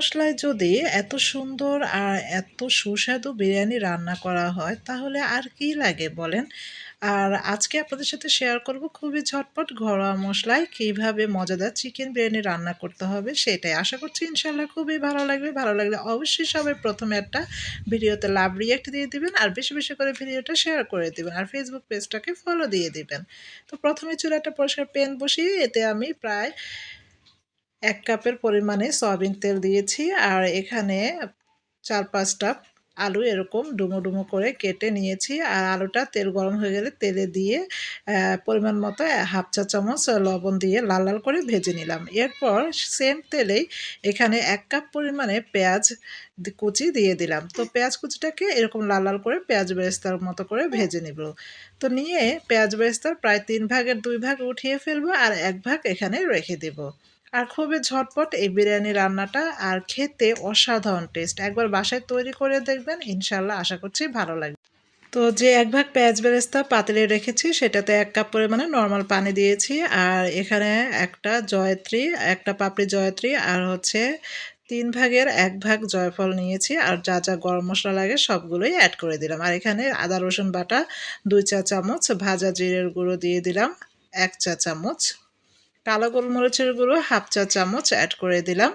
মশলায় যদি এত সুন্দর আর এত সুস্বাদু বিরিয়ানি রান্না করা হয়, তাহলে আর কি লাগে বলেন? আর আজকে আপনাদের সাথে শেয়ার করব খুবই ঝটপট ঘরোয়া মশলায় কীভাবে মজাদার চিকেন বিরিয়ানি রান্না করতে হবে সেটাই। আশা করছি ইনশাল্লাহ খুবই ভালো লাগবে। ভালো লাগলে অবশ্যই সবাই প্রথমে একটা ভিডিওতে লাভ রিয়েক্ট দিয়ে দিবেন আর বেশি বেশি করে ভিডিওটা শেয়ার করে দিবেন আর ফেসবুক পেজটাকে ফলো দিয়ে দিবেন। তো প্রথমে চুলাটা পরিষ্কার পেন বসিয়ে এতে আমি প্রায় এক কাপের পরিমাণে সয়াবিন তেল দিয়েছি আর এখানে চার পাঁচটা আলু এরকম ডুমো ডুমো করে কেটে নিয়েছি আর আলুটা তেল গরম হয়ে গেলে তেলে দিয়ে পরিমাণ মতো হাফ চা চামচ লবণ দিয়ে লাল লাল করে ভেজে নিলাম। এরপর সেম তেলেই এখানে এক কাপ পরিমাণে পেঁয়াজ কুচি দিয়ে দিলাম। তো পেঁয়াজ কুচিটাকে এরকম লাল লাল করে পেঁয়াজ বেরেস্তার মতো করে ভেজে নিব। তো নিয়ে পেঁয়াজ বেরেস্তার প্রায় তিন ভাগের দুই ভাগ উঠিয়ে ফেলব আর এক ভাগ এখানে রেখে দেবো। আর খুবই ঝটপট এই বিরিয়ানি রান্নাটা আর খেতে অসাধারণ টেস্ট একবার বাসায় তৈরি করে দেখবেন ইনশাল্লাহ আশা করছি ভালো লাগবে। তো যে এক ভাগ পেঁয়াজ বেরেস্তা পাতিলে রেখেছি, সেটাতে এক কাপ পরিমাণে নর্মাল পানি দিয়েছি আর এখানে একটা জয়ত্রী, একটা পাপড়ি জয়ত্রী আর হচ্ছে তিন ভাগের এক ভাগ জয়ফল নিয়েছি আর যা যা গরম মশলা লাগে সবগুলোই অ্যাড করে দিলাম। আর এখানে আদা রসুন বাটা দুই চা চামচ, ভাজা জিরের গুঁড়ো দিয়ে দিলাম এক চা চামচ। কালো গোলমরিচের গুঁড়ো হাফ চা চামচ অ্যাড করে দিলাম।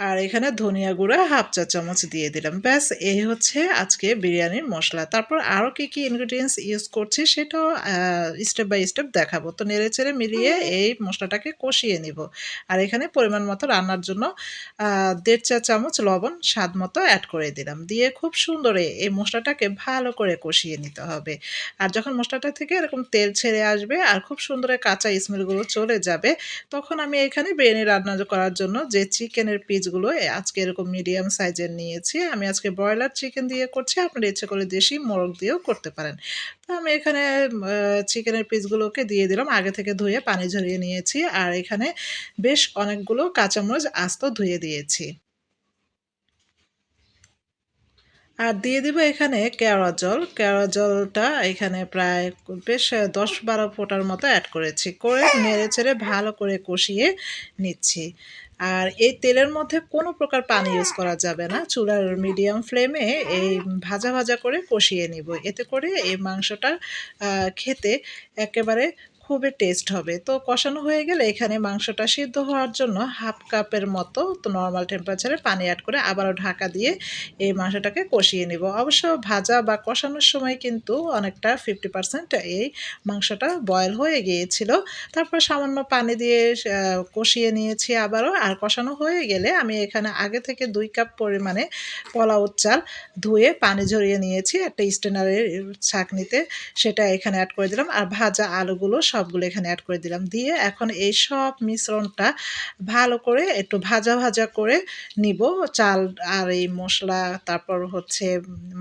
আর এখানে ধনিয়া গুঁড়া হাফ চা চামচ দিয়ে দিলাম। ব্যাস এই হচ্ছে আজকে বিরিয়ানির মশলা। তারপর আরও কী কী ইনগ্রিডিয়েন্টস ইউজ করছি সেটাও স্টেপ বাই স্টেপ দেখাবো। তো নেড়ে চেড়ে মিলিয়ে এই মশলাটাকে কষিয়ে নিব। আর এখানে পরিমাণ মতো রান্নার জন্য দেড় চা চামচ লবণ স্বাদ মতো অ্যাড করে দিলাম। দিয়ে খুব সুন্দরে এই মশলাটাকে ভালো করে কষিয়ে নিতে হবে। আর যখন মশলাটা থেকে এরকম তেল ছেড়ে আসবে আর খুব সুন্দরে কাঁচা স্মেলগুলো চলে যাবে তখন আমি এখানে বিরিয়ানি রান্না করার জন্য যে চিকেনের পিস পিসগুলো আজকে এরকম মিডিয়াম সাইজের নিয়েছি। আমি আজকে ব্রয়লার চিকেন দিয়ে করছি, আপনারা ইচ্ছে করে দেশি মোরগ দিয়েও করতে পারেন। তো আমি এখানে চিকেনের পিসগুলোকে দিয়ে দিলাম, আগে থেকে ধুয়ে পানি ঝরিয়ে নিয়েছি। আর এখানে বেশ অনেকগুলো কাঁচামরিচ আস্ত ধুয়ে দিয়েছি। আর দিয়ে দিব এখানে কেওড়া জল। কেওড়া জলটা এখানে প্রায় বেশ দশ বারো ফোটার মতো অ্যাড করেছি। করে নেড়ে চেড়ে ভালো করে কষিয়ে নিচ্ছি। আর এই তেলের মধ্যে কোনো প্রকার পানি ইউজ করা যাবে না। চুলার মিডিয়াম ফ্লেমে এই ভাজা ভাজা করে কষিয়ে নিব। এতে করে এই মাংসটা খেতে একেবারে খুবই টেস্ট হবে। তো কষানো হয়ে গেলে এখানে মাংসটা সিদ্ধ হওয়ার জন্য হাফ কাপের মতো তো নর্মাল টেম্পারেচারে পানি অ্যাড করে আবারও ঢাকা দিয়ে এই মাংসটাকে কষিয়ে নিব। অবশ্য ভাজা বা কষানোর সময় কিন্তু অনেকটা ফিফটি পার্সেন্ট এই মাংসটা বয়েল হয়ে গিয়েছিল। তারপর সামান্য পানি দিয়ে কষিয়ে নিয়েছি আবারও। আর কষানো হয়ে গেলে আমি এখানে আগে থেকে দুই কাপ পরিমাণে পোলাও চাল ধুয়ে পানি ঝরিয়ে নিয়েছি। একটা স্টেনারের ছাঁকনিতে সেটা এখানে অ্যাড করে দিলাম। আর ভাজা আলুগুলো সবগুলো এখানে অ্যাড করে দিলাম। দিয়ে এখন এই সব মিশ্রণটা ভালো করে একটু ভাজা ভাজা করে নিব। চাল আর এই মশলা, তারপর হচ্ছে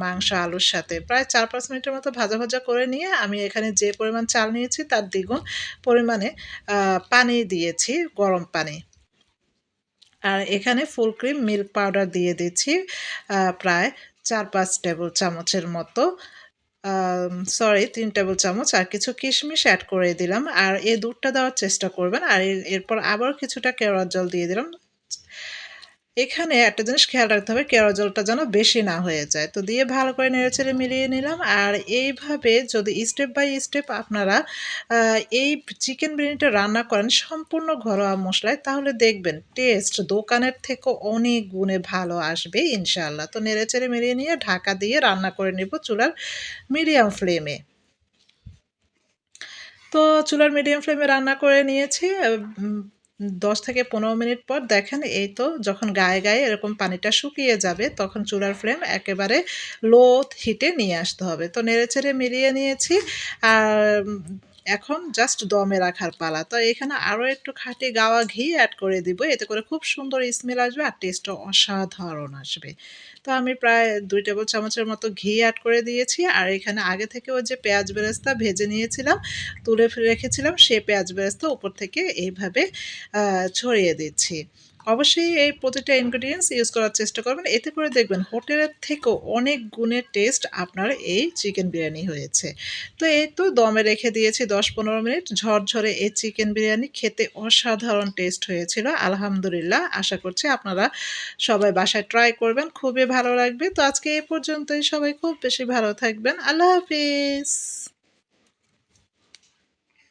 মাংস, আলুর সাথে প্রায় চার পাঁচ মিনিটের মতো ভাজা ভাজা করে নিয়ে আমি এখানে যে পরিমাণ চাল নিয়েছি তার দ্বিগুণ পরিমাণে পানি দিয়েছি, গরম পানি। আর এখানে ফুল ক্রিম, মিল্ক পাউডার দিয়ে দিচ্ছি প্রায় চার পাঁচ টেবিল চামচের মতো। সরি তিন টেবিল চামচ আর কিছু কিশমিশ অ্যাড করে দিলাম। আর এই দুধটা দেওয়ার চেষ্টা করবেন। আর এরপর আবার কিছুটা কেওড়ার জল দিয়ে দিলাম। এখানে একটা জিনিস খেয়াল রাখতে হবে কেওড়া জলটা যেন বেশি না হয়ে যায়। তো দিয়ে ভালো করে নেড়ে নেড়েচেড়ে মিলিয়ে নিলাম। আর এইভাবে যদি স্টেপ বাই স্টেপ আপনারা এই চিকেন বিরিয়ানিটা রান্না করেন সম্পূর্ণ ঘরোয়া মশলায়, তাহলে দেখবেন টেস্ট দোকানের থেকে অনেক গুণে ভালো আসবে ইনশাল্লাহ তো নেড়ে নেড়েচেড়ে মিলিয়ে নিয়ে ঢাকা দিয়ে রান্না করে নেব চুলার মিডিয়াম ফ্লেমে তো চুলার মিডিয়াম ফ্লেমে রান্না করে নিয়েছি। দশ থেকে পনেরো মিনিট পর দেখেন এই তো যখন গায়ে গায়ে এরকম পানিটা শুকিয়ে যাবে, তখন চুলার ফ্লেম একেবারে লো হিটে নিয়ে আসতে হবে। তো নেড়ে চেড়ে মিলিয়ে নিয়েছি। আর এখন জাস্ট দমে রাখার পালা। তো এখানে আরও একটু খাঁটি গাওয়া ঘি অ্যাড করে দিব, এতে করে খুব সুন্দর স্মেল আসবে আর টেস্টও অসাধারণ আসবে। তো আমি প্রায় দুই টেবিল চামচের মতো ঘি অ্যাড করে দিয়েছি, আর এখানে আগে থেকে ওই যে পেঁয়াজ বেরেস্তা ভেজে নিয়েছিলাম, তুলে রেখেছিলাম, সে পেঁয়াজ বেরেস্তা উপর থেকে এইভাবে ছড়িয়ে দিচ্ছি। অবশ্যই এই প্রতিটা ইনগ্রিডিয়েন্টস ইউজ করার চেষ্টা করবেন। এতে করে দেখবেন হোটেলের থেকেও অনেক গুণের টেস্ট আপনার এই চিকেন বিরিয়ানি হয়েছে। তো এই তো দমে রেখে দিয়েছি দশ পনেরো মিনিট। ঝরঝরে এই চিকেন বিরিয়ানি খেতে অসাধারণ টেস্ট হয়েছিল। আলহামদুলিল্লাহ, আশা করছি আপনারা সবাই বাসায় ট্রাই করবেন। খুবই ভালো লাগবে। তো আজকে এ পর্যন্তই। সবাই খুব বেশি ভালো থাকবেন। আল্লাহ হাফিজ।